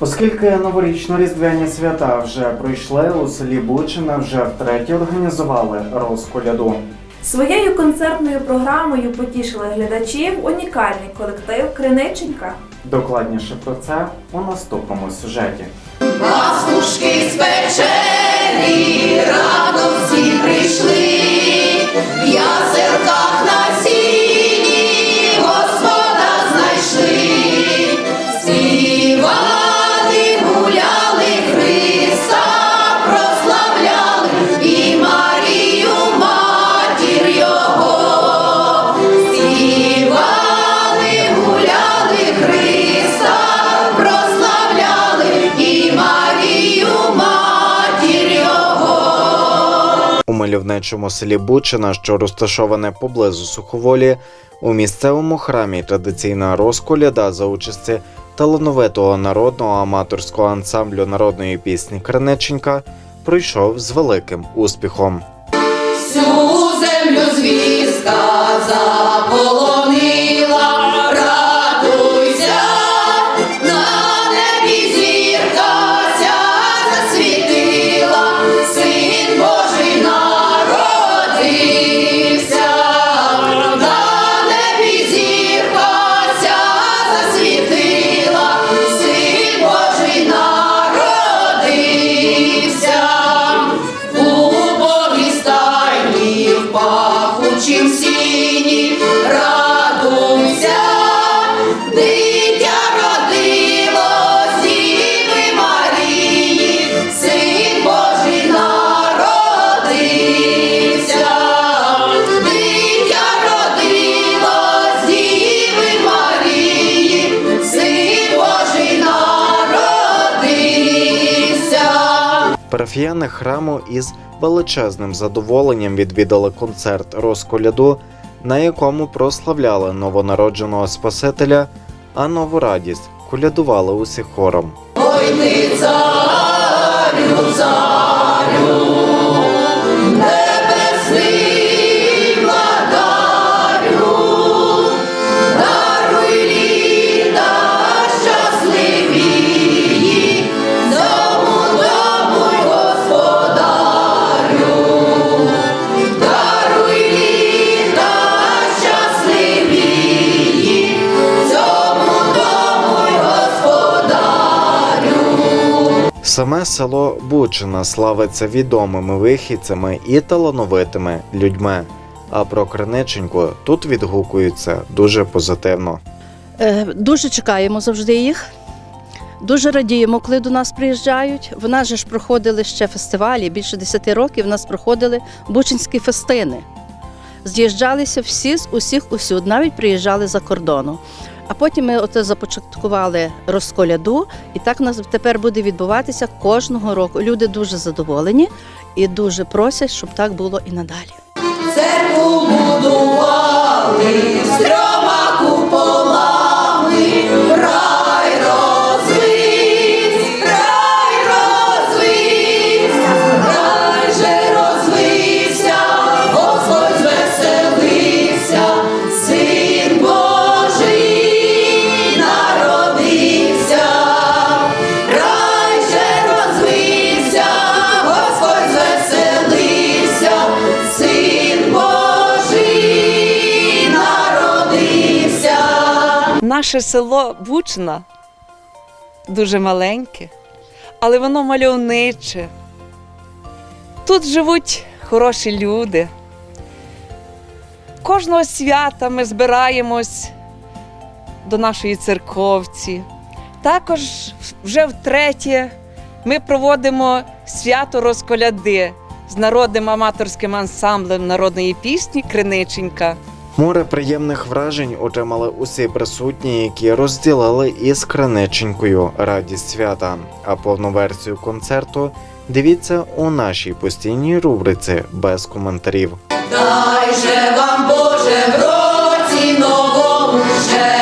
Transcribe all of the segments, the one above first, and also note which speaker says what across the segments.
Speaker 1: Оскільки новорічно-різдвяні свята вже пройшли, у селі Бучина вже втретє організували розколяду.
Speaker 2: Своєю концертною програмою потішили глядачів унікальний колектив Криниченька.
Speaker 1: Докладніше про це у наступному сюжеті.
Speaker 3: Пастушки спечені, рано всі прийшли, ясерках
Speaker 1: мальовничому селі Бучина, що розташоване поблизу Суховолі, у місцевому храмі традиційна розколяда за участі талановитого народного аматорського ансамблю народної пісні Криниченька пройшов з великим успіхом. Парафіяни храму із величезним задоволенням відвідали концерт розколяду, на якому прославляли новонародженого Спасителя, а нову радість колядували усі хором.
Speaker 3: Ой, ти царю, царю, небесний
Speaker 1: Саме село Бучина славиться відомими вихідцями і талановитими людьми. А про Криниченьку тут відгукуються дуже позитивно.
Speaker 4: Е, Дуже чекаємо завжди їх. Дуже радіємо, коли до нас приїжджають. В нас же ж проходили ще фестивалі. Більше 10 років в нас проходили бучинські фестини. З'їжджалися всі з усіх усюд, навіть приїжджали за кордону. А потім ми оце започаткували розколяду, і так у нас тепер буде відбуватися кожного року. Люди дуже задоволені і дуже просять, щоб так було і надалі.
Speaker 3: Церкву будували строма трьома
Speaker 5: Наше село Бучна дуже маленьке, але воно мальовниче. Тут живуть хороші люди. Кожного свята ми збираємось до нашої церковці. Також вже втретє ми проводимо свято розколяди з народним аматорським ансамблем народної пісні Криниченька.
Speaker 1: Море приємних вражень отримали усі присутні, які розділили із Криниченькою радість свята. А повну версію концерту дивіться у нашій постійній рубриці без коментарів.
Speaker 3: Дай же вам Боже в році новому щедрого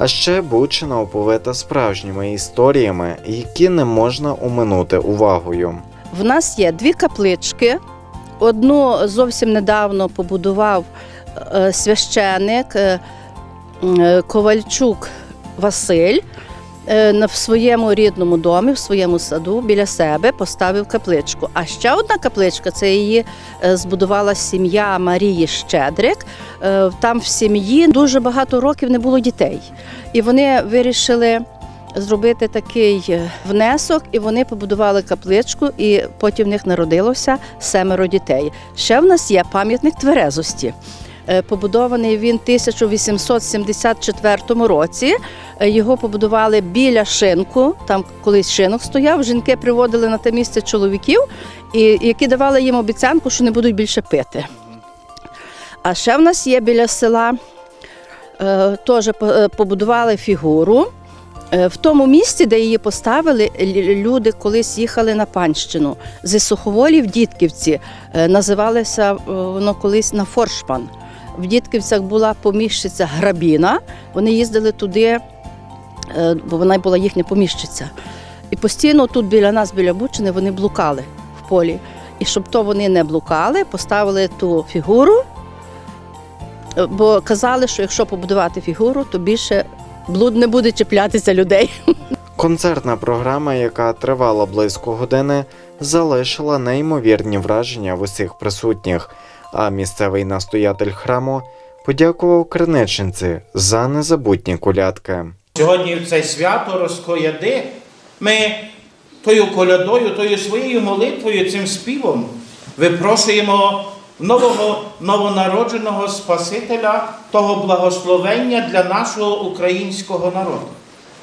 Speaker 1: А ще Бучина оповита справжніми історіями, які не можна оминути увагою.
Speaker 4: В нас є дві каплички. Одну зовсім недавно побудував е, священик е, е, Ковальчук Василь. Е, В своєму рідному домі, в своєму саду біля себе поставив капличку. А ще одна капличка це її е, збудувала сім'я Марії Щедрик. Е, Там в сім'ї дуже багато років не було дітей. І вони вирішили зробити такий внесок, і вони побудували капличку, і потім в них народилося семеро дітей. Ще в нас є пам'ятник тверезості. Е, Побудований він 1874 році. Е, Його побудували біля шинку. Там колись шинок стояв. Жінки приводили на те місце чоловіків, і які давали їм обіцянку, що не будуть більше пити. А ще в нас є біля села е, теж побудували фігуру. В тому місці, де її поставили, люди колись їхали на панщину. Зі Суховолі в Дітківці називалося е, воно колись на Форшпан. В Дітківцях була поміщиця Грабіна. Вони їздили туди, е, бо вона була їхня поміщиця. І постійно тут біля нас, біля Бучини, вони блукали в полі. І щоб то вони не блукали, поставили ту фігуру, е, бо казали, що якщо побудувати фігуру, то більше блуд не буде чіплятися людей.
Speaker 1: Концертна програма, яка тривала близько години, залишила неймовірні враження в усіх присутніх. А місцевий настоятель храму подякував криниченці за незабутні колядки.
Speaker 6: Сьогодні в це свято розкояди ми тою колядою, тою своєю молитвою, цим співом випрошуємо нового новонародженого Спасителя, того благословення для нашого українського народу.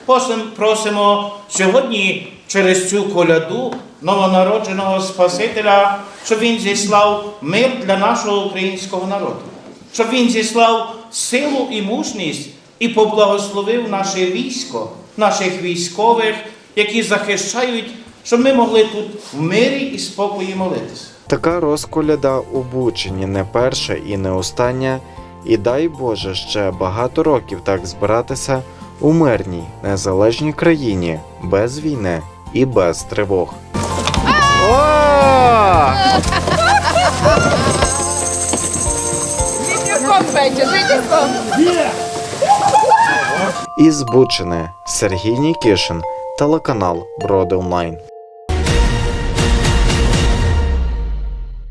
Speaker 6: Просим- Просимо сьогодні через цю коляду новонародженого Спасителя, щоб він зіслав мир для нашого українського народу, щоб він зіслав силу і мужність і поблагословив наше військо, наших військових, які захищають, щоб ми могли тут в мирі і спокої молитися.
Speaker 1: Така розколяда у Бучині не перша і не остання, і дай Боже ще багато років так збиратися у мирній незалежній країні без війни і без тривог. Із Бучини Сергій Нікішин, телеканал Броди Онлайн.